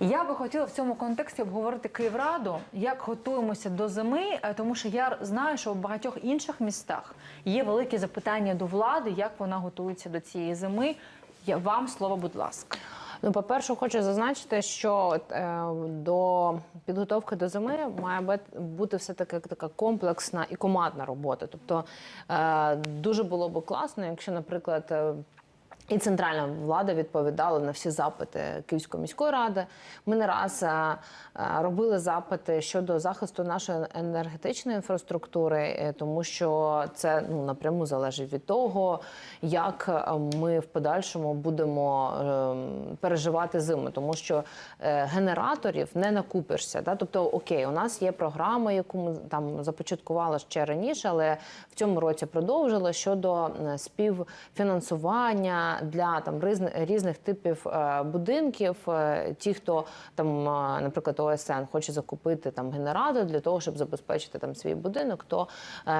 Я би хотіла в цьому контексті обговорити Київраду, як готуємося до зими, е, тому що я знаю, що в багатьох інших містах є великі запитання до влади, як вона готується до цієї зими. Я вам слово, будь ласка. Ну, по-перше, хочу зазначити, що е, до підготовки до зими має бути все таки така комплексна і командна робота. Тобто е, дуже було б класно, якщо, наприклад. І центральна влада відповідала на всі запити Київської міської ради. Ми не раз е, е, робили запити щодо захисту нашої енергетичної інфраструктури, е, тому що це ну напряму залежить від того, як ми в подальшому будемо е, переживати зиму, тому що генераторів не накупишся. Да? Тобто, окей, у нас є програма, яку ми там започаткували ще раніше, але в цьому році продовжили щодо співфінансування для там різних, типів е, будинків. Е, Ті, хто там, е, наприклад, ОСН хоче закупити там генератор для того, щоб забезпечити там свій будинок, то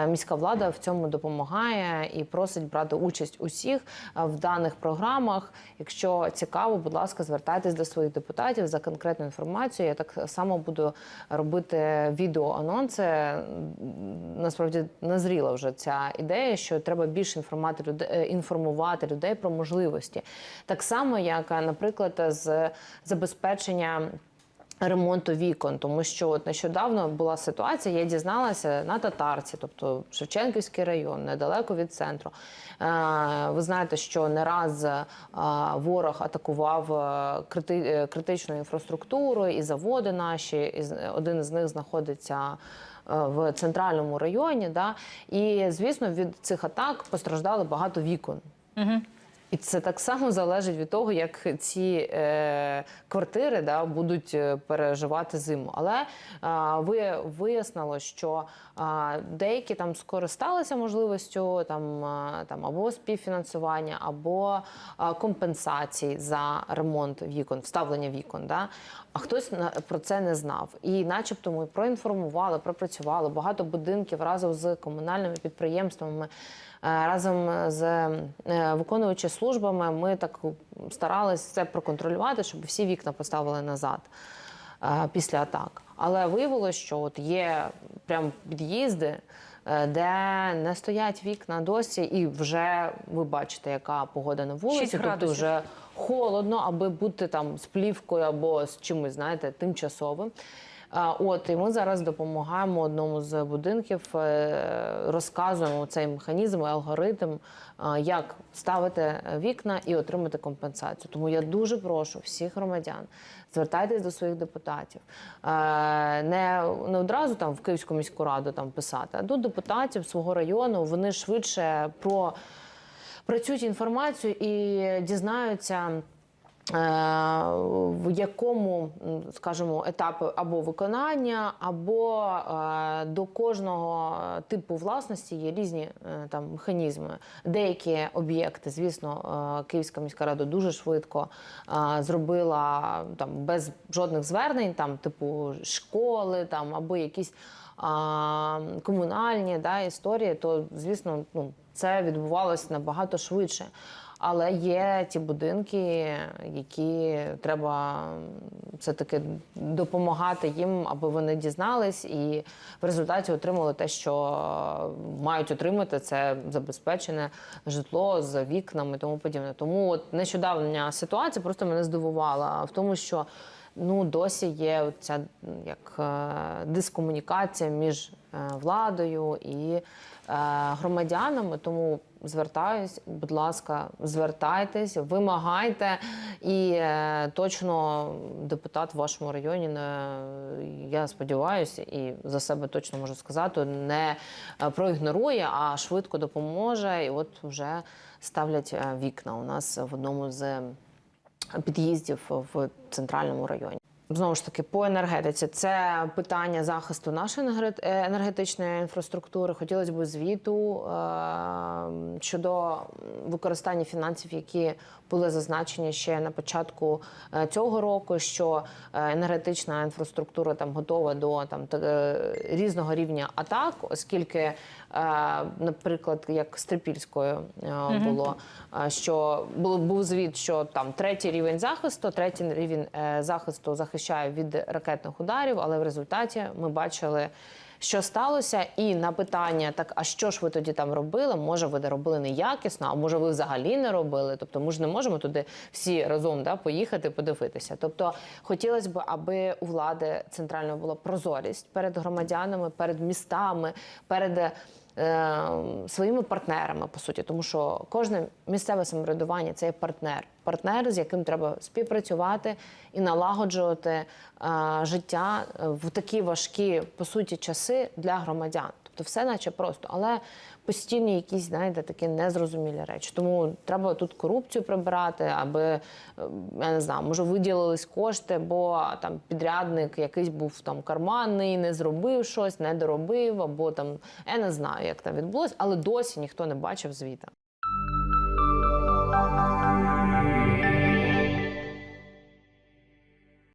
міська влада в цьому допомагає і просить брати участь усіх в даних програмах. Якщо цікаво, будь ласка, звертайтесь до своїх депутатів за конкретну інформацію. Я так само буду робити відеоанонси. М, Насправді назріла вже ця ідея, що треба більше інформати людей, інформувати людей про можливості. Так само, як, е, наприклад, з забезпечення. Ремонту вікон, тому що от нещодавно була ситуація, я дізналася на татарці, тобто Шевченківський район, недалеко від центру. Е, Ви знаєте, що не раз е, ворог атакував критичну інфраструктуру і заводи наші. І один з них знаходиться в центральному районі. Да? І звісно, від цих атак постраждали багато вікон. І це так само залежить від того, як ці е, квартири да, будуть е, переживати зиму. Але ви вияснило, що деякі там скористалися можливістю там, там або співфінансування, або а, компенсацій за ремонт вікон, вставлення вікон. Да? А хтось про це не знав. І, начебто, ми проінформували, пропрацювали багато будинків разом з комунальними підприємствами. Е, Разом з е, виконуючи службами ми так старалися це проконтролювати, щоб всі вікна поставили назад е, після атак. Але виявилося, що от є прям під'їзди, е, де не стоять вікна досі, і вже ви бачите, яка погода на вулиці, тобто вже холодно, аби бути там з плівкою або з чимось, знаєте, тимчасовим. От і ми зараз допомагаємо одному з будинків, е, розказуємо цей механізм, алгоритм, як ставити вікна і отримати компенсацію. Тому я дуже прошу всіх громадян, звертайтесь до своїх депутатів. Е, Не, не одразу там в Київську міську раду там писати, а до депутатів свого району. Вони швидше про працюють інформацію і дізнаються. Е, В якому, скажімо, етапі або виконання, або е, до кожного типу власності є різні е, там механізми. Деякі об'єкти, звісно, Київська міська рада дуже швидко зробила там без жодних звернень, там типу школи, там або якісь комунальні да, історії, то звісно, ну це відбувалося набагато швидше. Але є ті будинки, які треба все таки допомагати їм, аби вони дізнались і в результаті отримали те, що мають отримати. Це забезпечене житло з вікнами тому подібне. Тому от нещодавня ситуація просто мене здивувала в тому, що ну досі є ця як е, дискомунікація між е, владою і е, громадянами. Тому звертаюсь, будь ласка, звертайтесь, вимагайте, і точно депутат в вашому районі не я сподіваюся, і за себе точно можу сказати, не проігнорує, а швидко допоможе. І от вже ставлять вікна у нас в одному з під'їздів в центральному районі. Знову ж таки, по енергетиці це питання захисту нашої е, енергетичної інфраструктури. Хотілося б звіту е, щодо використання фінансів, які були зазначені ще на початку е, цього року. Що енергетична інфраструктура там готова до там та- різного рівня атак, оскільки, наприклад, як з Трипільською було, що був, був звіт, що там третій рівень захисту, третій рівень е, захисту захищає від ракетних ударів, але в результаті ми бачили. Що сталося, і на питання, так а що ж ви тоді там робили? Може, ви робили неякісно, а може, ви взагалі не робили? Тобто, ми ж не можемо туди всі разом да, поїхати, подивитися. Тобто, хотілося б, аби у влади центральної була прозорість перед громадянами, перед містами, перед е, своїми партнерами, по суті, тому що кожне місцеве самоврядування це є партнер, партнер, з яким треба співпрацювати і налагоджувати е, життя в такі важкі по суті часи для громадян. Тобто, все наче просто, але постійні якісь, знаєте, такі незрозумілі речі. Тому треба тут корупцію прибирати, аби е, я не знаю, може виділились кошти, бо там підрядник якийсь був там карманний, не зробив щось, не доробив, або там я не знаю, як там відбулось, але досі ніхто не бачив звіта.